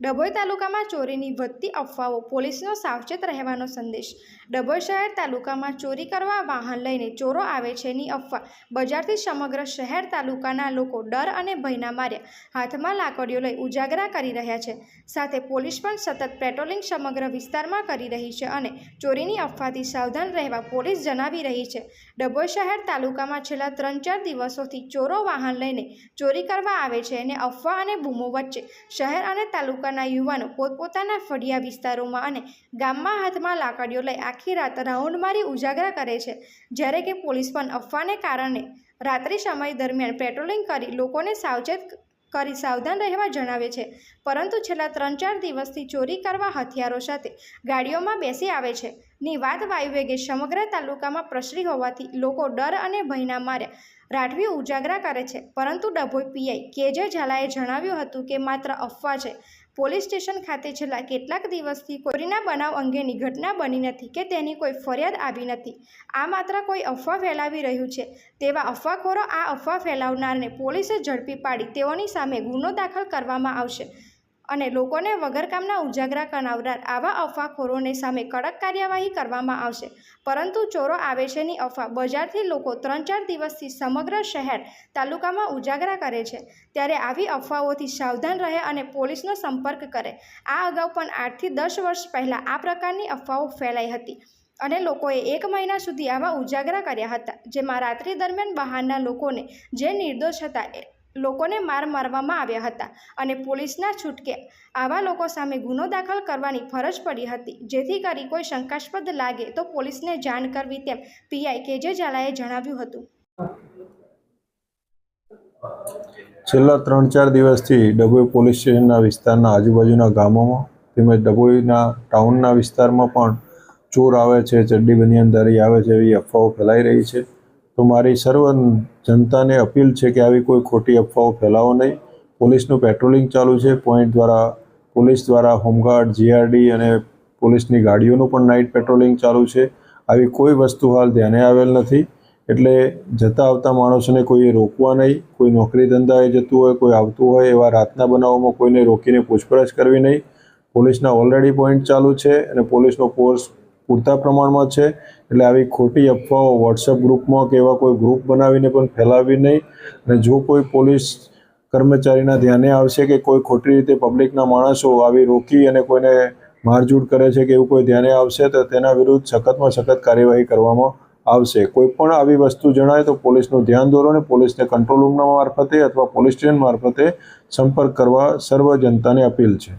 ડભોઈ તાલુકામાં ચોરીની વધતી અફવાઓ, પોલીસનો સાવચેત રહેવાનો સંદેશ. ડભોઈ શહેર તાલુકામાં ચોરી કરવા વાહન લઈને ચોરો આવે છેની અફવા. બજારથી સમગ્ર શહેર તાલુકાના લોકો ડર અને ભયના માર્યા. હાથમાં લાકડીઓ લઈ ઉજાગરા કરી રહ્યા છે. સાથે પોલીસ પણ સતત પેટ્રોલિંગ સમગ્ર વિસ્તારમાં કરી રહી છે અને ચોરીની અફવાથી સાવધાન રહેવા પોલીસ જણાવી રહી છે. ડભોઈ શહેર તાલુકામાં છેલ્લા ત્રણ ચાર દિવસોથી ચોરો વાહન લઈને ચોરી કરવા આવે છે અને અફવા અને બૂમો વચ્ચે. શહેર અને તાલુકાના યુવાનો પોતપોતાના ફળિયા વિસ્તારોમાં અને ગામમાં હાથમાં લાકડીઓ લઈ આખી રાત રાઉન્ડ મારી ઉજાગરા કરે છે. જ્યારે કે પોલીસ પણ અફવાને કારણે રાત્રિ સમય દરમિયાન પેટ્રોલિંગ કરી લોકોને સાવચેત કરી સાવધાન રહેવા જણાવે છે. પરંતુ છેલ્લા ત્રણ ચાર દિવસથી ચોરી કરવા હથિયારો સાથે ગાડીઓમાં બેસી આવે છે. ની વાત વાયુવેગે સમગ્ર તાલુકામાં પ્રસરી હોવાથી લોકો ડર અને ભયના માર્યા રાઠવી ઉજાગરા કરે છે. પરંતુ ડભોઈ પીઆઈ કેજે ઝાલાએ જણાવ્યું હતું કે માત્ર અફવા છે. પોલીસ સ્ટેશન ખાતે છેલ્લા કેટલાક દિવસથી ચોરીના બનાવ અંગેની ઘટના બની નથી કે તેની કોઈ ફરિયાદ આવી નથી. આ માત્ર કોઈ અફવા ફેલાવી રહ્યું છે. તેવા અફવાખોરો આ અફવા ફેલાવનારને પોલીસે ઝડપી પાડી તેઓની સામે ગુનો દાખલ કરવામાં આવશે. અને લોકોને વગર કામના ઉજાગરા કરાવનાર આવા અફવાખોરોને સામે કડક કાર્યવાહી કરવામાં આવશે. પરંતુ ચોરો આવે છેની અફવા બજારથી લોકો ત્રણ ચાર દિવસથી સમગ્ર શહેર તાલુકામાં ઉજાગરા કરે છે. ત્યારે આવી અફવાઓથી સાવધાન રહે અને પોલીસનો સંપર્ક કરે. આ અગાઉ પણ આઠથી દસ વર્ષ પહેલાં આ પ્રકારની અફવાઓ ફેલાઈ હતી અને લોકોએ એક મહિના સુધી આવા ઉજાગરા કર્યા હતા, જેમાં રાત્રિ દરમિયાન બહારના લોકોને જે નિર્દોષ હતા લોકોને માર મારવામાં આવ્યા હતા અને પોલીસના છૂટકે આવા લોકો સામે ગુનો દાખલ કરવાની ફરજ પડી હતી. જેથી કરી કોઈ શંકાસ્પદ લાગે તો પોલીસને જાણ કરવી તેમ પીઆઈ કેજે ઝાલાએ જણાવ્યું હતું. છેલ્લા ત્રણ ચાર દિવસથી ડભોઈ પોલીસ સ્ટેશનના વિસ્તારના આજુબાજુના ગામોમાં તેમજ ડભોઈના ટાઉનના વિસ્તારમાં પણ ચોર આવે છે, ચડ્ડી બનિયાનદારી આવે છે એવી અફવાઓ ફેલાઈ રહી છે. તો મારી સર્વ જનતાને અપીલ છે કે આવી કોઈ ખોટી અફવાઓ ફેલાવો નહીં. પોલીસનું પેટ્રોલિંગ ચાલુ છે. પોઈન્ટ દ્વારા પોલીસ દ્વારા હોમગાર્ડ, જીઆરડી અને પોલીસની ગાડીઓનું પણ નાઇટ પેટ્રોલિંગ ચાલુ છે. આવી કોઈ વસ્તુ હાલ ધ્યાને આવેલ નથી. એટલે જતા આવતા માણસોને કોઈએ રોકવા નહીં. કોઈ નોકરી ધંધાએ જતું હોય, કોઈ આવતું હોય એવા રાતના બનાવોમાં કોઈને રોકીને પૂછપરછ કરવી નહીં. પોલીસના ઓલરેડી પોઈન્ટ ચાલુ છે અને પોલીસનો ફોર્સ પૂરતા પ્રમાણમાં છે. એટલે આવી ખોટી અફવાઓ વોટ્સઅપ ગ્રુપમાં કે એવા કોઈ ગ્રુપ બનાવીને પણ ફેલાવવી નહીં. અને જો કોઈ પોલીસ કર્મચારીના ધ્યાને આવશે કે કોઈ ખોટી રીતે પબ્લિકના માણસો આવી રોકી અને કોઈને મારઝૂડ કરે છે કે એવું કોઈ ધ્યાને આવશે, તો તેના વિરુદ્ધ સખતમાં સખત કાર્યવાહી કરવામાં આવશે. કોઈ પણ આવી વસ્તુ જણાય તો પોલીસનું ધ્યાન દોરો અને પોલીસને કંટ્રોલ રૂમના મારફતે અથવા પોલીસ સ્ટેશન મારફતે સંપર્ક કરવા સર્વ જનતાને અપીલ છે.